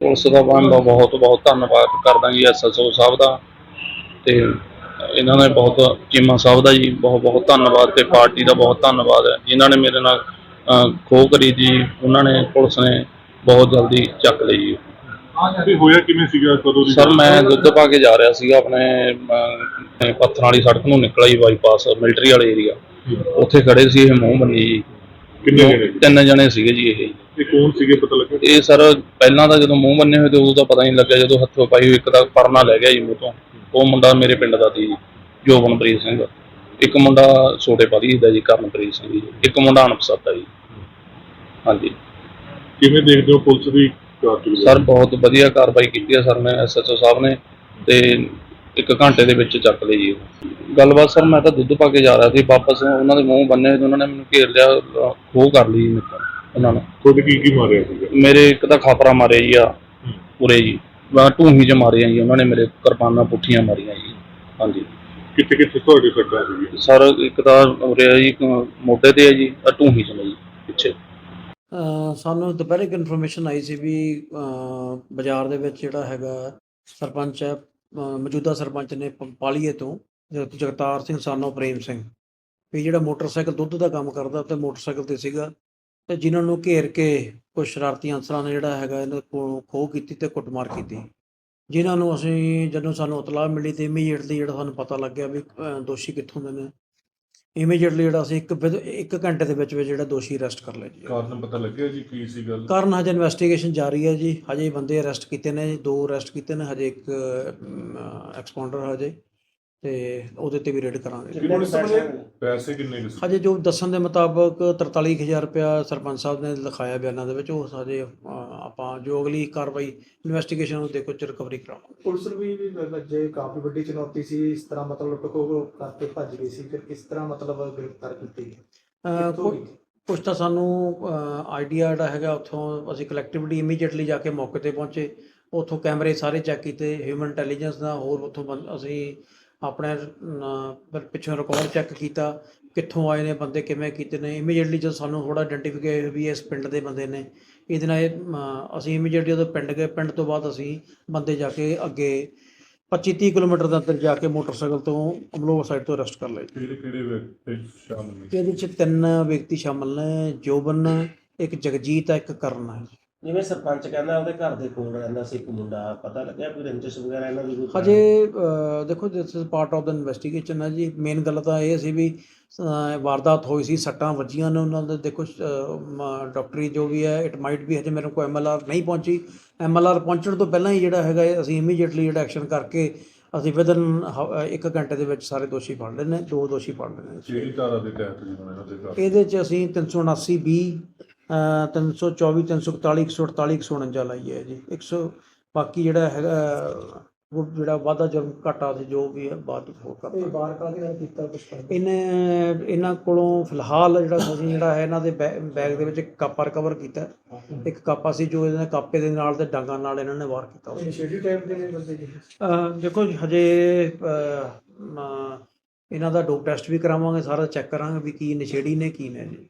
Police ਦਾ ਮੈਂ ਬ- ਬਹੁਤ ਬਹੁਤ ਧੰਨਵਾਦ ਕਰਦਾ ਜੀ ਐਸਐਸਓ ਸਾਹਿਬ ਦਾ। ਤੇ ਇਹਨਾਂ ਨੇ ਬਹੁਤ ਚੀਮਾ ਸਾਹਿਬ ਦਾ ਜੀ ਬਹੁਤ ਬਹੁਤ ਧੰਨਵਾਦ ਤੇ ਪਾਰਟੀ ਦਾ ਬਹੁਤ ਧੰਨਵਾਦ ਹੈ। ਜਿਨ੍ਹਾਂ ਨੇ ਮੇਰੇ ਨਾਲ ਖੋਹ ਕਰੀ ਜੀ ਉਹਨਾਂ ਨੇ ਪੁਲਿਸ ਨੇ ਬਹੁਤ ਜਲਦੀ ਚੱਕ ਲਈ ਜੀ। ਤੇ ਹੋਇਆ ਕਿਵੇਂ ਸੀਗਾ? ਕਦੋਂ ਦੀ ਸਰ ਮੈਂ ਦੁੱਧ ਪਾ ਕੇ ਜਾ ਰਿਹਾ ਸੀਗਾ ਆਪਣੇ ਪੱਥਰਾਂ ਵਾਲੀ ਸੜਕ ਨੂੰ ਨਿਕਲਿਆ ਜੀ ਬਾਈਪਾਸ ਮਿਲਟਰੀ ਵਾਲੇ ਏਰੀਆ। ਉੱਥੇ ਖੜੇ ਸੀ ਇਹ ਮੂੰਹ ਬੰਨੀ ਜੀ। ਕਿੰਨੇ ਜਣੇ ਤਿੰਨ ਜਣੇ ਸੀਗੇ ਜੀ ਇਹ। ਇਹ ਕੌਣ ਸੀਗੇ ਪਤਾ ਲੱਗਾ ਇਹ ਸਰ ਪਹਿਲਾਂ ਤਾਂ ਜਦੋਂ ਮੂੰਹ ਬੰਨੇ ਹੋਏ ਤੇ ਉਦੋਂ ਤਾਂ ਪਤਾ ਨਹੀਂ ਲੱਗਿਆ ਜਦੋਂ ਹੱਥੋਂ ਪਾਈ ਹੋਈ ਇੱਕ ਦਾ ਪਰਨਾ ਲੈ ਗਿਆ ਜੀ ਮੂੰਹ ਤੋਂ। ਉਹ ਮੁੰਡਾ ਮੇਰੇ ਪਿੰਡ ਦਾ ਸੀ ਜੀ ਜੋਬਨਪ੍ਰੀਤ ਸਿੰਘ। ਇੱਕ ਮੁੰਡਾ ਛੋਟੇ ਪਾਲੀ ਦਾ ਜੀ ਕਰਨਪ੍ਰੀਤ ਸਿੰਘ ਜੀ। ਇੱਕ ਮੁੰਡਾ ਅਣਪਛਾਤਾ ਜੀ। ਹਾਂਜੀ। ਕਿਵੇਂ ਦੇਖਦੇ ਹੋ ਪੁਲਿਸ ਦੀ ਸਰ ਬਹੁਤ ਵਧੀਆ ਕਾਰਵਾਈ ਕੀਤੀ ਹੈ ਸਰ ਨੇ ਐਸਐਚਓ ਸਾਹਿਬ ਨੇ ਤੇ ਇੱਕ ਘੰਟੇ ਦੇ ਵਿੱਚ ਚੱਕ ਲਈ ਜੀ ਉਹ। ਗੱਲਬਾਤ ਸਰ ਮੈਂ ਤਾਂ ਦੁੱਧ ਪਾ ਕੇ ਜਾ ਰਿਹਾ ਸੀ ਵਾਪਸ ਉਹਨਾਂ ਦੇ ਮੂੰਹ ਬੰਨੇ ਤੇ ਉਹਨਾਂ ਨੇ ਮੈਨੂੰ ਘੇਰ ਲਿਆ ਅਹ ਖੋਹ ਕਰ ਲਈ ਮੇਰੇ ਤੋਂ। ਉਹਨਾਂ ਨੇ। ਤੁਹਾਡੇ ਕੀ ਕੀ ਮਾਰਿਆ ਸੀਗਾ? ਮੇਰੇ ਇੱਕ ਤਾਂ ਖਾਪਰਾ ਮਾਰਿਆ ਜੀ ਆ ਉਰੇ ਜੀ। ਮੈਂ ਢੂਹੀ ਚ ਮਾਰਿਆ ਜੀ ਉਹਨਾਂ ਨੇ ਮੇਰੇ ਕਿਰਪਾਨਾਂ ਪੁੱਠੀਆਂ ਮਾਰੀਆਂ ਜੀ। ਹਾਂਜੀ। ਕਿੱਥੇ ਕਿੱਥੇ ਤੁਹਾਡੇ ਸੱਟਾਂ ਸੀਗੀਆਂ? ਸਰ ਇੱਕ ਤਾਂ ਉਰੇ ਆ ਜੀ ਇੱਕ ਮੋਢੇ ਤੇ ਹੈ ਜੀ ਆ ਢੂਹੀ ਚ ਨੇ ਜੀ ਪਿੱਛੇ। ਅ, ਸਾਨੂੰ ਦੁਪਹਿਰੇ ਇੱਕ ਇਨਫੋਰਮੇਸ਼ਨ ਆਈ ਸੀ ਵੀ ਬਾਜ਼ਾਰ ਦੇ ਵਿੱਚ ਜਿਹੜਾ ਹੈਗਾ ਸਰਪੰਚ ਹੈ ਮੌਜੂਦਾ ਸਰਪੰਚ ਨੇ ਪ- ਪਾਲੀਏ ਤੋਂ ਜਗ- ਜਗਤਾਰ ਸਿੰਘ ਸਾਨੋ ਪ੍ਰੇਮ ਸਿੰਘ ਵੀ ਜਿਹੜਾ ਮੋਟਰਸਾਈਕਲ ਦੁੱਧ ਦਾ ਕੰਮ ਕਰਦਾ ਤੇ ਮੋਟਰਸਾਈਕਲ ਤੇ ਸੀਗਾ। ਤੇ ਜਿਨ੍ਹਾਂ ਨੂੰ ਘੇਰ ਕੇ ਕੁਝ ਸ਼ਰਾਰਤੀ ਅਨਸਰਾਂ ਨੇ ਜਿਹੜਾ ਹੈਗਾ ਇਹਨਾਂ ਕੋਲ ਖੋਹ ਕੀਤੀ ਤੇ ਕੁੱਟਮਾਰ ਕੀਤੀ। ਜਿਨ੍ਹਾਂ ਨੂੰ ਅਸੀਂ ਜਦੋਂ ਸਾਨੂੰ ਇਤਲਾਹ ਮਿਲੀ ਤੇ ਇਮੀਡੀਏਟਲੀ ਜਿਹੜਾ ਸਾਨੂੰ ਪਤਾ ਲੱਗਿਆ ਵੀ ਦੋਸ਼ੀ ਕਿੱਥੋਂ ਦੇ ਨੇ। ਇਮੀਡੀਏਟਲੀ ਜਿਹੜਾ ਅਸੀਂ ਇੱਕ ਇੱਕ ਘੰਟੇ ਦੇ ਵਿੱਚ ਵਿੱਚ ਜਿਹੜਾ ਦੋਸ਼ੀ ਅਰੈਸਟ ਕਰ ਲਿਆ ਜੀ। ਕਾਰਨ ਪਤਾ ਲੱਗਿਆ ਜੀ ਕੀ ਸੀ ਗੱਲ? ਕਾਰਨ ਹਜੇ ਇਨਵੈਸਟੀਗੇਸ਼ਨ ਜਾਰੀ ਹੈ ਜੀ। ਹਜੇ ਬੰਦੇ ਅਰੈਸਟ ਕੀਤੇ ਨੇ ਦੋ ਅਰੈਸਟ ਕੀਤੇ ਨੇ। ਹਜੇ ਇੱਕ ਐਕਸਪਾਉਂਡਰ ਹਜੇ। ਤੇ ਉਹਦੇ ਤੇ ਵੀ ਰੇਡ ਕਰਾਂਗੇ। ਪੈਸੇ ਕਿੰਨੇ ਕੁ ਸੀ? ਹਜੇ ਜੋ ਦੱਸਣ ਦੇ ਮੁਤਾਬਕ 43000 ਰੁਪਇਆ ਸਰਪੰਚ ਸਾਹਿਬ ਨੇ ਲਿਖਾਇਆ ਬਿਆਨਾਂ ਦੇ ਵਿੱਚ ਉਹ ਅ, ਆਪਾਂ ਜੋ ਅਗਲੀ ਕਾਰਵਾਈ ਇਨਵੈਸਟੀਗੇਸ਼ਨ ਉਹ ਦੇਖੋ ਚ ਰਿਕਵਰੀ ਕਰਾਵਾਂਗੇ। ਪੁਲਿਸ ਨੂੰ ਵੀ ਜੇ ਕਾਫੀ ਵੱਡੀ ਚੁਣੌਤੀ ਸੀ ਇਸ ਤਰ੍ਹਾਂ ਮਤਲਬ ਲੁੱਟ ਖੋਹ ਕਰਕੇ ਭੱਜ ਗਈ ਸੀ ਫਿਰ ਕਿਸ ਤਰ੍ਹਾਂ ਮਤਲਬ ਗ੍ਰਿਫਤਾਰ ਕੀਤੀ ਅ, ਕਿੱਥੋਂ ਕੁ- ਹੋਈ? ਕੁਛ ਤਾਂ ਸਾਨੂੰ ਆਈਡੀਆ ਜਿਹੜਾ ਹੈਗਾ ਉੱਥੋਂ ਅਸੀਂ ਕਲੈਕਟਿਵਲੀ ਇਮੀਡੀਏਟਲੀ ਜਾ ਕੇ ਮੌਕੇ ਤੇ ਪਹੁੰਚੇ। ਉੱਥੋਂ ਕੈਮਰੇ ਸਾਰੇ ਚੈੱਕ ਕੀਤੇ ਹਿਊਮਨ ਇੰਟੈਲੀਜੈਂਸ ਦਾ ਹੋਰ ਉੱਥੋਂ ਅਸੀਂ ਆਪਣੇ ਪਿੱਛੋਂ ਰਿਕਾਰਡ ਚੈੱਕ ਕੀਤਾ ਕਿੱਥੋਂ ਆਏ ਨੇ ਬੰਦੇ ਕਿਵੇਂ ਕੀਤੇ ਨੇ। ਇਮੀਡੀਏਟਲੀ ਜਦੋਂ ਸਾਨੂੰ ਥੋੜਾ ਆਇਡੈਂਟੀਫਾਈ ਵੀ ਇਸ ਪਿੰਡ ਦੇ ਬੰਦੇ ਨੇ। ਇਹਦੇ ਨਾਲ ਅਸੀਂ ਇਮੀਡੀਏਟਲੀ ਜਦੋਂ ਪਿੰਡ ਗਏ। ਪਿੰਡ ਤੋਂ ਬਾਅਦ ਅਸੀਂ ਬੰਦੇ ਜਾ ਕੇ ਅੱਗੇ 25 30 ਕਿਲੋਮੀਟਰ ਦੇ ਅੰਦਰ ਜਾ ਕੇ ਮੋਟਰਸਾਈਕਲ ਤੋਂ ਅਮਲੋਹ ਸਾਈਡ ਤੋਂ ਅਰੈਸਟ ਕਰ ਲਏ। ਕਿਹੜੇ ਕਿਹੜੇ ਵਿਅਕਤੀ ਸ਼ਾਮਲ ਨੇ? ਇਹਦੇ ਚ ਤਿੰਨ ਵਿਅਕਤੀ ਸ਼ਾਮਲ ਨੇ। ਜੋਬਨ ਇੱਕ ਜਗਜੀਤ ਹੈ ਇੱਕ ਕਰਨ ਹੈ। ਜਿਵੇਂ ਸਰਪੰਚ ਕਹਿੰਦਾ ਉਹਦੇ ਘਰ ਦੇ ਕੋਲ ਰਹਿੰਦਾ ਸੀ ਇੱਕ ਮੁੰਡਾ ਪਤਾ ਲੱਗਿਆ ਕੋਈ ਰੰਜਿਸ਼ ਵਗੈਰਾ ਇਹਨਾਂ ਦੀ ਕੋਈ ਹਜੇ ਦੇਖੋ ਦਿਸ ਇਜ਼ ਪਾਰਟ ਆਫ ਦਾ ਇਨਵੈਸਟੀਗੇਸ਼ਨ ਹੈ ਜੀ। ਮੇਨ ਗੱਲ ਤਾਂ ਇਹ ਸੀ ਵੀ ਵਾਰਦਾਤ ਹੋਈ ਸੀ ਸੱਟਾਂ ਵੱਜੀਆਂ ਨੇ ਉਹਨਾਂ ਦੇ। ਦੇਖੋ ਡਾਕਟਰੀ ਜੋ ਵੀ ਹੈ ਇਟ ਮਾਈਟ ਵੀ ਹਜੇ ਮੇਰੇ ਕੋਲ ਐਮਐਲਆਰ ਨਹੀਂ ਪਹੁੰਚੀ। ਐਮਐਲਆਰ ਪਹੁੰਚਣ ਤੋਂ ਪਹਿਲਾਂ ਹੀ ਜਿਹੜਾ ਹੈਗਾ ਇਹ ਅਸੀਂ ਇਮੀਡੀਏਟਲੀ ਜਿਹੜਾ ਐਕਸ਼ਨ ਕਰਕੇ ਅਸੀਂ ਵਿਦਨ ਇੱਕ ਘੰਟੇ ਦੇ ਵਿੱਚ ਸਾਰੇ ਦੋਸ਼ੀ ਫੜ ਲਏ ਨੇ ਦੋ ਦੋਸ਼ੀ ਫੜ ਲਏ ਨੇ। ਜਿਹੜੀ ਧਾਰਾ ਦੇ ਤਹਿਤ ਜੀ ਉਹਨਾਂ ਦੇ ਘਰ? ਇਹਦੇ ਚ ਅਸੀਂ 379 ਬੀ 324 341 148 149 ਲਾਈ ਹੈ ਜੀ। 100 ਬਾਕੀ ਜਿਹੜਾ ਹੈਗਾ ਉਹ ਜਿਹੜਾ ਵਾਧਾ ਜਰਮ ਘਾਟਾ ਸੀ ਜੋ ਵੀ ਹੈ ਬਾਅਦ ਵਿੱਚ ਹੋਰ ਇਹ ਬਾਹਰ ਕਾਹਦੇ ਨਾਲ ਕੀਤਾ ਕੁਝ ਇਹਨੇ ਇਹਨਾਂ ਕੋਲੋਂ ਫਿਲਹਾਲ ਜਿਹੜਾ ਅਸੀਂ ਜਿਹੜਾ ਹੈ ਇਹਨਾਂ ਦੇ ਬੈਗ ਦੇ ਵਿੱਚ ਇੱਕ ਕਾਪਾ ਰਿਕਵਰ ਕੀਤਾ। ਹੈ। ਇੱਕ ਕਾਪਾ ਸੀ ਜੋ ਇਹਨਾਂ ਕਾਪੇ ਦੇ ਨਾਲ ਤੇ ਡਾਂਗਾਂ ਨਾਲ ਇਹਨਾਂ ਨੇ ਵਾਰ ਕੀਤਾ। ਨਸ਼ੇੜੀ ਟਾਈਪ ਦੇ ਨੇ ਬੰਦੇ ਜੀ? ਦੇਖੋ ਹਜੇ ਇਹਨਾਂ ਦਾ ਡੋਪ ਟੈਸਟ ਵੀ ਕਰਾਵਾਂਗੇ ਸਾਰਾ ਚੈੱਕ ਕਰਾਂਗੇ ਵੀ ਕੀ ਨਸ਼ੇੜੀ ਨੇ ਕੀ ਨੇ ਜੀ।